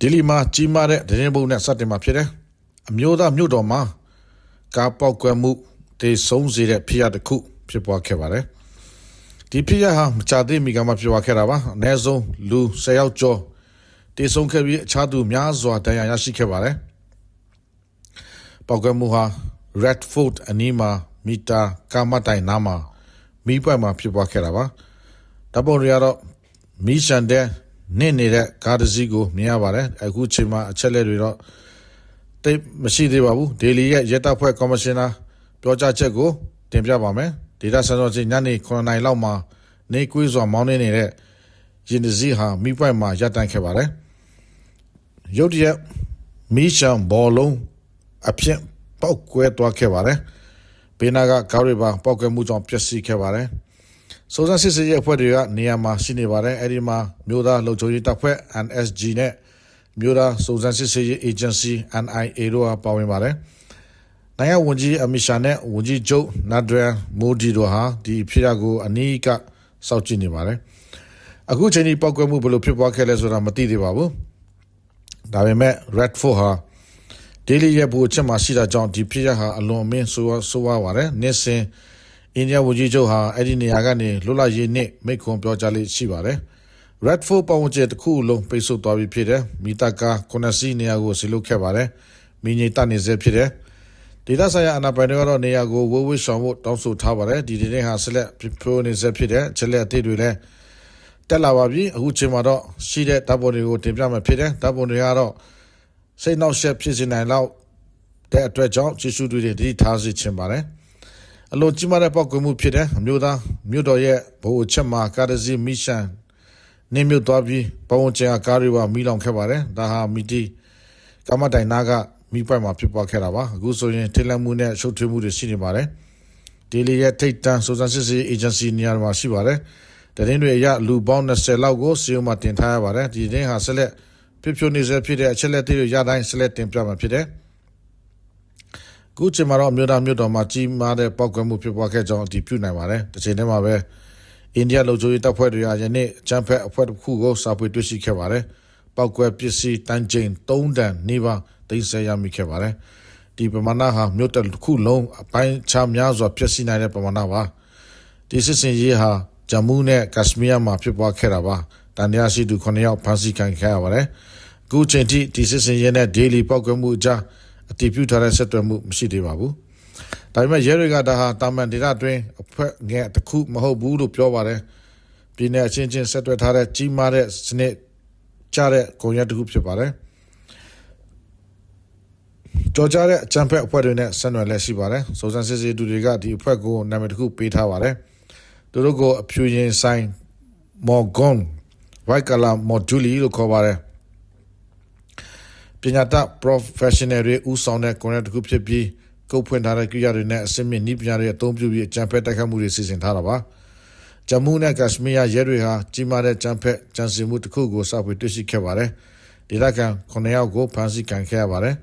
ဒီလီမှာကြီးမားတဲ့ဒရင်ဘုံနဲ့စတင်မှာဖြစ်တယ်အမျိုးသားမြို့တော်မှာကားပေါက်ကွဲမှုတေဆုံးစေတဲ့ဖြစ်ရတစ်ခုဖြစ်ပွားခဲ့ပါတယ်ဒီဖြစ်ရဟာမချသေးမီကမှဖြစ်ပွားခဲ့တာပါအနည်းဆုံးလူ10ယောက်ကျော်တေဆုံးခဲ့ပြီးအခြားသူများစွာဒဏ်ရာရရှိခဲ့ပါတယ်ပေါက်ကွဲမှုဟာ Redford အနီးမှာမီတာကာမတိုင်နားမှာမိပွက်မှာဖြစ်ပွားခဲ့တာပါဓာတ်ပုံတွေကတော့မီးရှန်တဲ့ နင့်နေတဲ့ကားတစ်စီးကိုမြင်ရပါတယ်အခုချိန်မှာအချက်လက်တွေတော့တိတ်မရှိသေးပါဘူးဒေလီရဲ့ရဲတပ်ဖွဲ့ကော်မရှင်နာပြောကြားချက်ကိုတင်ပြပါမယ်ဒေတာစံတော်ချိန်ညနေ9နာရီလောက်မှာနေကွေးစွာမောင်းနေနေတဲ့ရင်တစည်းဟာမိပွက်မှာရပ်တန့်ခဲ့ပါတယ်ရုတ်တရက်မီးရှန်ဘောလုံးအဖြစ်ပောက်ကွဲသွားခဲ့ပါတယ်ဘေးနာကကားတွေပါပောက်ကွဲမှုကြောင့်ပျက်စီးခဲ့ပါတယ် စုံစမ်းစစ်ဆေးရေးအဖွဲ့တွေကနေရာမှာရှိနေပါတယ်အဲ့ဒီမှာမြို့သားလုံခြုံရေးတပ်ဖွဲ့ NSG နဲ့မြို့သားစုံစမ်းစစ်ဆေးရေး agency NIA တို့ကပါဝင်ပါတယ်နိုင်ငံဝန်ကြီးအမီရှာနဲ့ဝန်ကြီးချုပ်နာဒရန်မိုဒီတို့ဟာဒီဖြစ်ရကိုအနီးကစောင့်ကြည့်နေပါတယ်အခုချိန်ဒီပောက်ကွဲမှုဘယ်လိုဖြစ်ပွားခဲ့လဲဆိုတာမသိသေးပါဘူးဒါပေမဲ့ Redford ဟာဒေးလီရဲ့ဘူအချက်မှာရှိတာကြောင့်ဒီဖြစ်ရဟာအလွန်အမင်းဆိုးဆိုးဝါးပါတယ်။နေ့စဉ် အိန္ဒိယဝန်ကြီးချုပ်ဟာအဲ့ဒီနေရာကနေလွတ်လပ်ရေးနေ့မိန့်ခွန်းပြောကြားလေးရှိပါတယ်။ Redford ပတ်ဝန်းကျင်တစ်ခုလုံးပိတ်ဆို့သွားပြီဖြစ်တယ်။မိသားကားခုနှစ်စီးနေရာကိုဆီလုခဲ့ပါတယ်။မိငိတနေစေဖြစ်တယ်။ဒေသဆိုင်ရာအနာပိုင်တွေကတော့နေရာကိုဝဝရှောင်ဖို့တောင်းဆိုထားပါတယ်။ဒီဒီနေ့ဟာဆက်လက်ပြိုးနေစေဖြစ်တယ်။ချက်လက်အသေးတွေလည်းတက်လာပါပြီ။အခုချိန်မှာတော့ရှိတဲ့တပ်ပေါ်တွေကိုတင်ပြမှာဖြစ်တယ်။တပ်ပေါ်တွေကတော့စိတ်နှောက်ယှက်ဖြစ်စေနိုင်လောက်တဲ့အတွက်ကြောင့်ကျေးဇူးတွေတည်ထားစေချင်ပါတယ် အလွန်ကြီးမားတဲ့ပောက်ကွဲမှုဖြစ်တဲ့အမျိုးသားမြို့တော်ရဲ့ဘိုးအချက်မှာကာဒစီမီရှန်နေမြို့သွားပြီးပဝန်းကျင်ကားတွေပါမိလောင်ခဲ့ပါတယ်ဒါဟာမီတီကမတိုင်နာကမိပိုက်မှာဖြစ်ပွားခဲ့တာပါအခုဆိုရင်ထိလန့်မှုနဲ့ရှုပ်ထွေးမှုတွေရှိနေပါတယ်ဒေလီရဲ့ထိတ်တန့်စူဇန်စစ်စီအေဂျင်စီနေရာမှာရှိပါတယ်တရင်တွေအရလူပေါင်း20လောက်ကိုစီယုံမှာတင်ထားရပါတယ်ဒီတင်းဟာဆက်လက်ဖြစ်ဖြိုနေစေဖြစ်တဲ့အချက်လက်တွေရတိုင်းဆက်လက်တင်ပြမှာဖြစ်တယ်။ ခုချိန်မှာတော့မြို့သားမြို့တော်မှာကြီးမားတဲ့ပောက်ကွဲမှုဖြစ်ပွားခဲ့ကြောင်းအတည်ပြုနိုင်ပါတယ်။ဒီချိန်ထဲမှာပဲအိန္ဒိယလူချိုရေးတပ်ဖွဲ့တွေကယနေ့ချမ်ဖက်အဖွဲ့တစ်ခုကိုစာပွေတွေ့ရှိခဲ့ပါတယ်။ပောက်ကွဲပစ္စည်းတန်းချိန်3တန်နေပါသိမ်းဆည်းရမိခဲ့ပါတယ်။ဒီပမာဏဟာမြို့တစ်ခုလုံးအပိုင်းခြားများစွာဖြစ်စီနိုင်တဲ့ပမာဏပါ။ဒီစစ်စင်ရေးဟာဂျမူးနဲ့ကက်ရှမီးယားမှာဖြစ်ပွားခဲ့တာပါ။တန်တရားရှိသူ9ယောက်ဖမ်းဆီးခံခဲ့ရပါတယ်။အခုချိန်ထိဒီစစ်စင်ရဲနဲ့ daily ပောက်ကွဲမှုအကြား အတည်ပြုထားတဲ့ဆက်သွယ်မှုမရှိသေးပါဘူး။ဒါပေမဲ့ရဲတွေကဒါဟာတာမန်ဒေတာတွင်အဖွဲ့ငယ်တစ်ခုမဟုတ်ဘူးလို့ပြောပါတယ်။ပြည်내အချင်းချင်းဆက်သွယ်ထားတဲ့ကြီးမားတဲ့စနစ်ကြတဲ့ကုန်ရတစ်ခုဖြစ်ပါတယ်။ကြော်ကြတဲ့အချမ်းဖက်အဖွဲ့တွေနဲ့ဆက်နွယ်လက်ရှိပါတယ်။စုံစမ်းစစ်ဆေးသူတွေကဒီအဖွဲ့ကိုနာမည်တစ်ခုပေးထားပါတယ်။သူတို့ကိုအဖြူရင်ဆိုင်မော်ဂွန် white color module လို့ခေါ်ပါတယ် ပညာတတ် professional တွေဦးဆောင်တဲ့ connect တစ်ခုဖြစ်ပြီးကုတ်ဖွင့်ထားတဲ့ကိရိယာတွေနဲ့အစမြင့်နည်းပညာတွေအသုံးပြုပြီးအကြံဖက်တိုက်ခတ်မှုတွေစီစဉ်ထားတာပါဂျမူးနဲ့ကက်ရှမီးယားရဲတွေဟာကြီးမားတဲ့ကြံဖက်ကြံစည်မှုတစ်ခုကိုစဖွေတွေ့ရှိခဲ့ပါတယ်ဒေသခံ9ယောက်ကိုဖမ်းဆီးခံခဲ့ရပါတယ်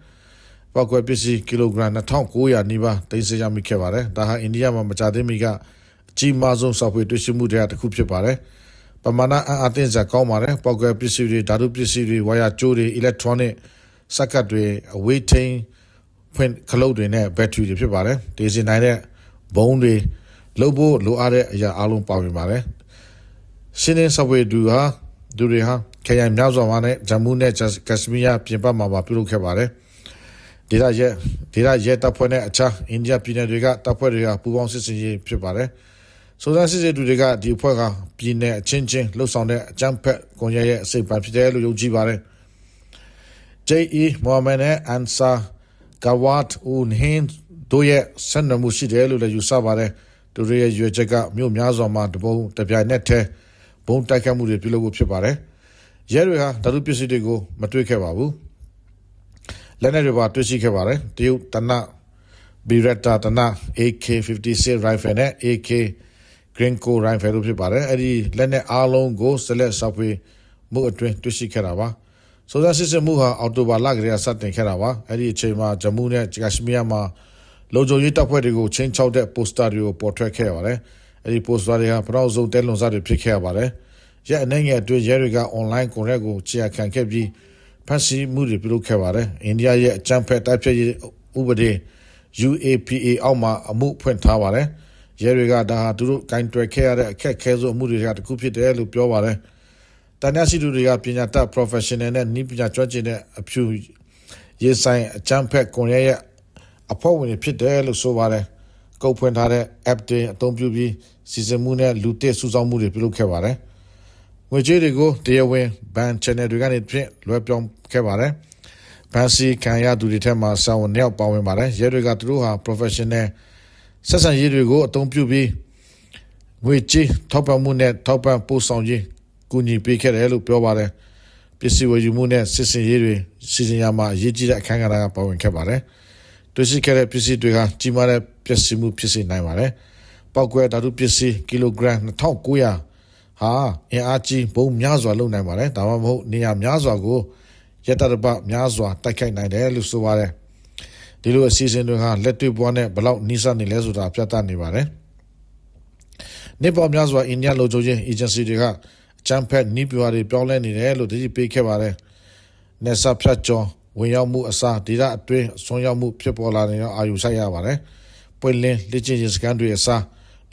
ပောက်ကွယ်ပစ္စည်းကီလိုဂရမ်2900နီးပါးသိမ်းဆည်းရမိခဲ့ပါတယ်ဒါဟာအိန္ဒိယမှာမကြသေးမီကအကြီးမားဆုံးစဖွေတွေ့ရှိမှုတွေတစ်ခုဖြစ်ပါတယ်ပမာဏအအသင့်စကောင်းပါတယ်ပောက်ကပစ္စည်းတွေဓာတုပစ္စည်းတွေဝါယာကြိုးတွေ electronic စ က်ကတ်တွေအဝေးထိန်ဖွင့်ခလုတ်တွေနဲ့ဘက်ထရီတွေဖြစ်ပါတယ်ဒေဇင်နိုင်တဲ့ဘုံတွေလုပ်ဖို့လိုအပ်တဲ့အရာအလုံးပါဝင်ပါတယ်ရှင်းင်းစပွဲဒူဟာဒူတွေဟာခရိုင်မြောက်စွာမှာနဲ့ဂျမူးနဲ့ကက်ရှမီးယားပြင်ပမှာပါပြုလုပ်ခဲ့ပါတယ်ဒေသရဲဒေသရဲတပ်ဖွဲ့နဲ့အခြားအိန္ဒိယပြည်နယ်တွေကတပ်ဖွဲ့တွေကပူးပေါင်းစစ်ဆင်ရေးဖြစ်ပါတယ်။စုံစမ်းစစ်ဆေးသူတွေကဒီအဖွဲ့ကပြည်내အချင်းချင်းလှုပ်ဆောင်တဲ့အကြမ်းဖက်ကွန်ရက်ရဲ့အစိပ်ပိုင်းဖြစ်တယ်လို့ယုံကြည်ပါတယ်။ J.E. Mohammed နဲ့ Ansar Gawat Unhin တို့ရဲ့ဆက်နွယ်မှုရှိတယ်လို့လည်းယူဆပါတယ်။သူတို့ရဲ့ရွေချက်ကမြို့များစွာမှာတပုံတပြိုင်နက်တည်းဘုံတိုက်ခတ်မှုတွေပြုလုပ်ဖို့ဖြစ်ပါတယ်။ရဲတွေဟာဓာတုပစ္စည်းတွေကိုမတွေ့ခဲ့ပါဘူး။လက်နက်တွေပါတွေ့ရှိခဲ့ပါတယ်။တရုတ်တန Beretta တန AK56 rifle နဲ့ AK Gringo Rifle လို့ဖြစ်ပါတယ်အဲ့ဒီလက်နက်အားလုံးကို select software မှုအတွင်းတွေ့ရှိခဲ့တာပါ စုံစမ်းစစ်ဆေးမှုဟာအော်တိုဘာလကလေးကစတင်ခဲ့တာပါအဲ့ဒီအချိန်မှာဂျမူးနဲ့ကက်ရှမီးယားမှာလုံခြုံရေးတပ်ဖွဲ့တွေကိုချင်းချောက်တဲ့ပိုစတာတွေကိုပေါ်ထွက်ခဲ့ရပါတယ်အဲ့ဒီပိုစတာတွေဟာပထမဆုံးတဲလွန်စားတွေဖြစ်ခဲ့ရပါတယ်ရက်အနေငယ်အတွင်းရဲတွေက online ကွန်ရက်ကိုချေခံခဲ့ပြီးဖန်ဆီးမှုတွေပြုလုပ်ခဲ့ပါတယ်အိန္ဒိယရဲ့အကြမ်းဖက်တိုက်ဖျက်ရေးဥပဒေ UAPA အောက်မှာအမှုဖွင့်ထားပါတယ်ရဲတွေကဒါဟာသူတို့ကင်တွယ်ခဲ့ရတဲ့အခက်အခဲဆုံးအမှုတွေကတစ်ခုဖြစ်တယ်လို့ပြောပါတယ် တန်ရရှိသူတွေကပညာတတ် professional နဲ့နှီးပညာကျွမ်းကျင်တဲ့အဖြူရေးဆိုင်အကြမ်းဖက်ကွန်ရက်ရဲ့အဖွဲ့ဝင်တွေဖြစ်တယ်လို့ဆိုပါတယ်ကုတ်ဖွင့်ထားတဲ့ app တွေအသုံးပြုပြီးစီစဉ်မှုနဲ့လူတစ်စုဆောင်းမှုတွေပြုလုပ်ခဲ့ပါတယ်ငွေကြေးတွေကိုတရားဝင်ဘန် channel တွေကနေဖြင့်လွှဲပြောင်းခဲ့ပါတယ်။ဘန်စီခံရသူတွေထက်မှဆောင်းဝင်နှစ်ယောက်ပါဝင်ပါတယ်။ရဲတွေကသူတို့ဟာ professional ဆက်ဆံရေးတွေကိုအသုံးပြုပြီးငွေကြေးထောက်ပံ့မှုနဲ့ထောက်ပံ့ပို့ဆောင်ရေး ကူညီပေးခဲ့တယ်လို့ပြောပါတယ်။ပစ္စည်းဝယ်ယူမှုနဲ့စစ်စင်ရေးတွေစီစဉ်ရမှာအရေးကြီးတဲ့အခမ်းအနားကပါဝင်ခဲ့ပါတယ်။တွေ့ရှိခဲ့တဲ့ပစ္စည်းတွေကကြီးမားတဲ့ပျက်စီးမှုဖြစ်စေနိုင်ပါတယ်။ပောက်ကွဲဓာတုပစ္စည်းကီလိုဂရမ်2900ဟာအင်အားကြီးဘုံများစွာလုံနိုင်ပါတယ်ဒါမှမဟုတ်နေရာများစွာကိုရတရပများစွာတိုက်ခိုက်နိုင်တယ်လို့ဆိုပါတယ်ဒီလိုအစီအစဉ်တွေဟာလက်တွေ့ဘဝနဲ့ဘယ်လောက်နှိစနေလဲဆိုတာပြသနေပါတယ်နေပေါ်များစွာအိန္ဒိယလူချုပ်ချင်းအေဂျင်စီတွေက အချမ်းဖက်နီးပြွားတွေပြောင်းလဲနေတယ်လို့တတိပေးခဲ့ပါတယ်နေဆာဖြတ်ကျော်ဝင်ရောက်မှုအစားဒေတာအတွင်းဆွံ့ရောက်မှုဖြစ်ပေါ်လာနေတော့အာယူဆိုင်ရပါတယ်ပွင့်လင်းလက်ကျင့်စကန်တွေအစား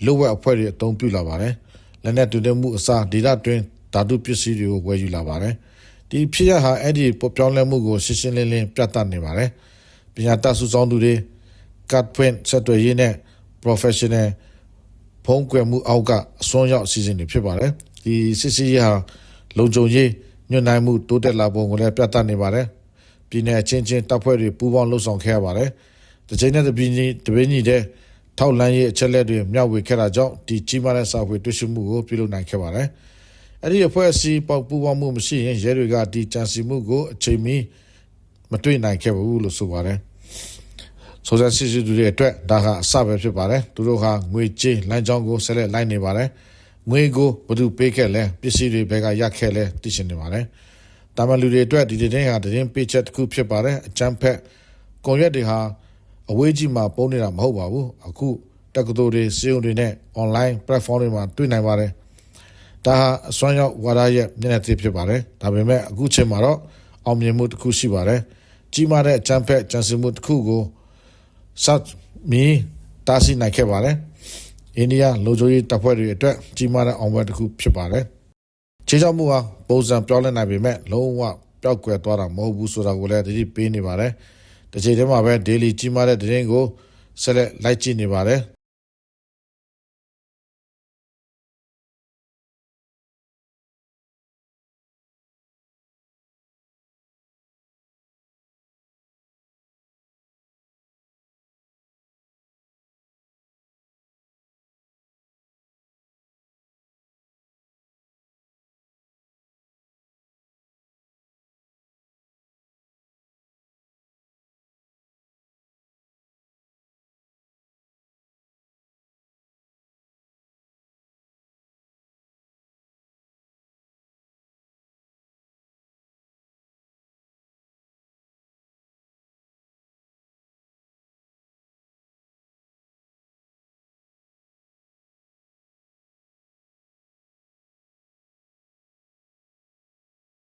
လိုဝက်အဖွဲ့တွေအသုံးပြုလာပါတယ်လက်နက်တူတဲ့မှုအစားဒေတာတွင်ဓာတုပစ္စည်းတွေကိုဝယ်ယူလာပါတယ်။ဒီဖြစ်ရဟာအဲ့ဒီပေါ်ပြောင်းလဲမှုကိုရှင်းရှင်းလင်းလင်းပြသနေပါတယ်။ပညာတတ်စုဆောင်သူတွေ cut print ဆက်သွယ်ရေးနဲ့ professional ဖုံးကွယ်မှုအောက်ကအစွန်းရောက်အစီအစဉ်တွေဖြစ်ပါတယ်။ ဒီစစ်စီးရဟာလုံခြုံရေးညွှန်နိုင်မှုတိုးတက်လာပုံကိုလည်းပြသနေပါတယ်။ပြည်내အချင်းချင်းတပ်ဖွဲ့တွေပူးပေါင်းလှုပ်ဆောင်ခဲ့ရပါတယ်။တစ်ချိန်နဲ့တစ်ပြည်ကြီးတစ်ပြည်ကြီးတဲ့ထောက်လန်းရေးအချက်လက်တွေမျှဝေခဲ့တာကြောင့်ဒီကြီးမားတဲ့စာဖွေတွေ့ရှိမှုကိုပြုလုပ်နိုင်ခဲ့ပါတယ်။အဲ့ဒီအဖွဲ့အစည်းပေါက်ပူပေါင်းမှုမရှိရင်ရဲတွေကဒီကြံစီမှုကိုအချိန်မီမတွေ့နိုင်ခဲ့ဘူးလို့ဆိုပါတယ်။ဆိုတဲ့စစ်စစ်တွေအတွက်ဒါကအစပဲဖြစ်ပါတယ်။သူတို့ဟာငွေကြေးလမ်းကြောင်းကိုဆက်လက်လိုက်နေပါတယ်။ ငွေကိုဘယ်သူပေးခဲ့လဲပစ္စည်းတွေဘက်ကရခဲ့လဲသိရှိနေပါတယ်။တာမန်လူတွေအတွက်ဒီတဲ့ဟာတဲ့ပေးချက်တစ်ခုဖြစ်ပါတယ်။အချမ်းဖက်ကွန်ရက်တွေဟာအဝေးကြီးမှာပုံနေတာမဟုတ်ပါဘူးအခုတက္ကသိုလ်တွေစီယုံတွေနဲ့ online platform တွေမှာတွေ့နိုင်ပါတယ်ဒါဟာအစွမ်းရောက်ဝါဒရဲ့မျက်နှာသစ်ဖြစ်ပါတယ်ဒါပေမဲ့အခုချိန်မှာတော့အောင်မြင်မှုတစ်ခုရှိပါတယ်ကြီးမားတဲ့ချမ်းဖက်ချန်စီမှုတစ်ခုကိုစတ်မီတားဆီးနိုင်ခဲ့ပါတယ် အိန္ဒိယလူချိုရေးတပ်ဖွဲ့တွေအတွက်ကြီးမားတဲ့အောင်ပွဲတစ်ခုဖြစ်ပါတယ်ခြေချောက်မှုဟာပုံစံပြောင်းလဲနိုင်ပေမဲ့လုံးဝပျောက်ကွယ်သွားတာမဟုတ်ဘူးဆိုတာကိုလည်းတတိပေးနေပါတယ်။တစ်ချိန်တည်းမှာပဲ daily ကြီးမားတဲ့သတင်းကိုဆက်လက်လိုက်ကြည့်နေပါတယ်